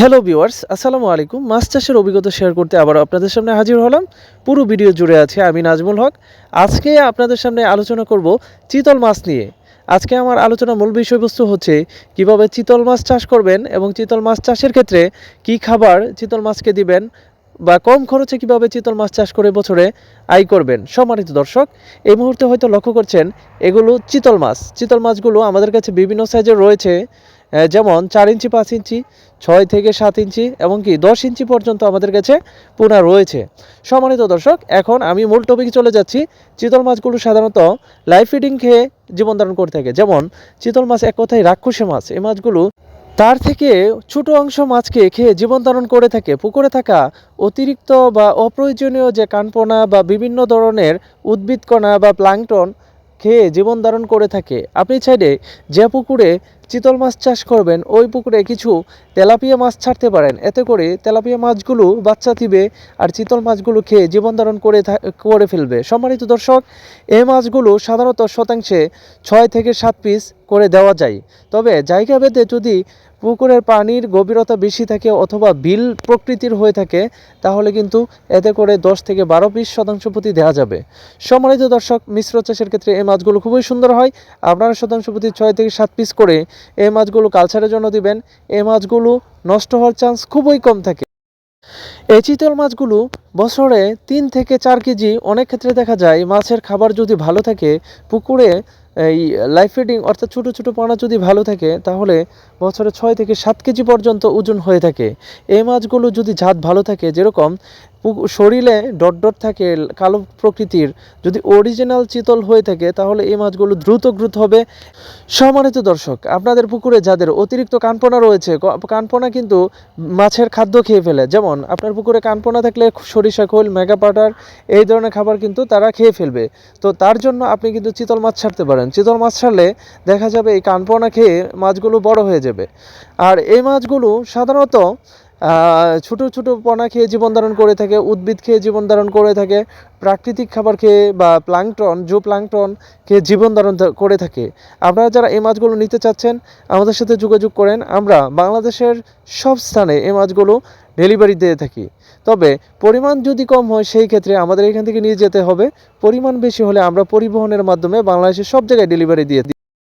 Hello viewers আসসালামু আলাইকুম মাছ চাষের অভিজ্ঞতা শেয়ার করতে আবার আপনাদের সামনে হাজির হলাম। পুরো ভিডিও জুড়ে আছে আমি নাজমুল হক। আজকে আপনাদের সামনে আলোচনা করব চিতল মাছ নিয়ে। আজকে আমার আলোচনা মূল বিষয়বস্তু হচ্ছে কীভাবে চিতল মাছ চাষ করবেন এবং চিতল মাছ চাষের ক্ষেত্রে কি খাবার চিতল মাছকে দিবেন বা কম খরচে কীভাবে চিতল মাছ চাষ করে বছরে আয় করবেন, সম্মানিত দর্শক, এই মুহূর্তে হয়তো লক্ষ্য করছেন, এগুলো চিতল মাছ। চিতল মাছগুলো আমাদের কাছে বিভিন্ন সাইজের রয়েছে। যেমন চার ইঞ্চি, পাঁচ ইঞ্চি, ছয় থেকে সাত ইঞ্চি এবং কি দশ ইঞ্চি পর্যন্ত আমাদের কাছে পোনা রয়েছে। সম্মানিত দর্শক, এখন আমি মূল টপিকে চলে যাচ্ছি। চিতল মাছগুলো সাধারণত লাইফ ফিডিং খেয়ে জীবন ধারণ করে থাকে। যেমন, চিতল মাছ এক কথায় রাক্ষসে মাছ। এই মাছগুলো তার থেকে ছোট অংশ মাছকে খেয়ে জীবন ধারণ করে থাকে। পুকুরে থাকা অতিরিক্ত বা অপ্রয়োজনীয় যে কানপোনা বা বিভিন্ন ধরনের উদ্ভিদকণা বা প্লাংটন খেয়ে জীবন ধারণ করে থাকে। আপনি চাইলে যে পুকুরে চিতল মাছ চাষ করবেন, ওই পুকুরে কিছু তেলাপিয়া মাছ ছাড়তে পারেন। এতে করে তেলাপিয়া মাছগুলো বাচ্চা দিবে আর চিতল মাছগুলো খেয়ে জীবন ধারণ করে করে ফেলবে। সম্মানিত দর্শক, এই মাছগুলো সাধারণত শতাংশে ছয় থেকে সাত পিস করে দেওয়া যায়। তবে জায়গা ভেদে যদি পুকুরের পানির গভীরতা বেশি থাকে অথবা বিল প্রকৃতির হয়ে থাকে, তাহলে কিন্তু এতে করে দশ থেকে বারো পিস শতাংশ প্রতি দেওয়া যাবে। সম্মানিত দর্শক, মিশ্র চাষের ক্ষেত্রে এই মাছগুলো খুবই সুন্দর হয়। আপনারা শতাংশ প্রতি ছয় থেকে সাত পিস করে এই মাছগুলো কালচারের জন্য দিবেন। এই মাছগুলো নষ্ট হওয়ার চান্স খুবই কম থাকে। এই চিতল মাছগুলো বছরে তিন থেকে চার কেজি, অনেক ক্ষেত্রে দেখা যায় মাছের খাবার যদি ভালো থাকে, পুকুরে এই লাইফ ফিডিং অর্থাৎ ছোটো ছোটো পানা যদি ভালো থাকে, তাহলে বছরে ছয় থেকে সাত কেজি পর্যন্ত ওজন হয়ে থাকে। এই মাছগুলো যদি জাত ভালো থাকে, যেরকম শরীরে ডট ডট থাকে, কালো প্রকৃতির, যদি অরিজিনাল চিতল হয়ে থাকে, তাহলে এই মাছগুলো দ্রুত গ্রোথ হবে। সম্মানিত দর্শক, আপনাদের পুকুরে যাদের অতিরিক্ত কানপোনা রয়েছে কানপোনা কিন্তু মাছের খাদ্য খেয়ে ফেলে। যেমন, আপনার পুকুরে কানপোনা থাকলে সরিষা খোল মেগা পাউডার, এই ধরনের খাবার কিন্তু তারা খেয়ে ফেলবে। তো তার জন্য আপনি কিন্তু চিতল মাছ ছাড়তে পারেন। চিতল মাছ ছাড়লে দেখা যাবে এই কানপোনা খেয়ে মাছগুলো বড় হয়ে যাবে। আর এই মাছগুলো সাধারণত ছোট ছোট পোনা খেয়ে জীবন ধারণ করে থাকে, উদ্ভিদ খেয়ে জীবন ধারণ করে থাকে, প্রাকৃতিক খাবার খেয়ে বা প্লাংটন, জো প্লাংটন খেয়ে জীবন ধারণ করে থাকে। আপনারা যারা এই মাছগুলো নিতে চাচ্ছেন, আমাদের সাথে যোগাযোগ করেন। আমরা বাংলাদেশের সব স্থানে এই মাছগুলো ডেলিভারি দিয়ে থাকি। তবে পরিমাণ যদি কম হয়, সেই ক্ষেত্রে আমাদের এখান থেকে নিয়ে যেতে হবে। পরিমাণ বেশি হলে আমরা পরিবহনের মাধ্যমে বাংলাদেশের সব জায়গায় ডেলিভারি দিয়ে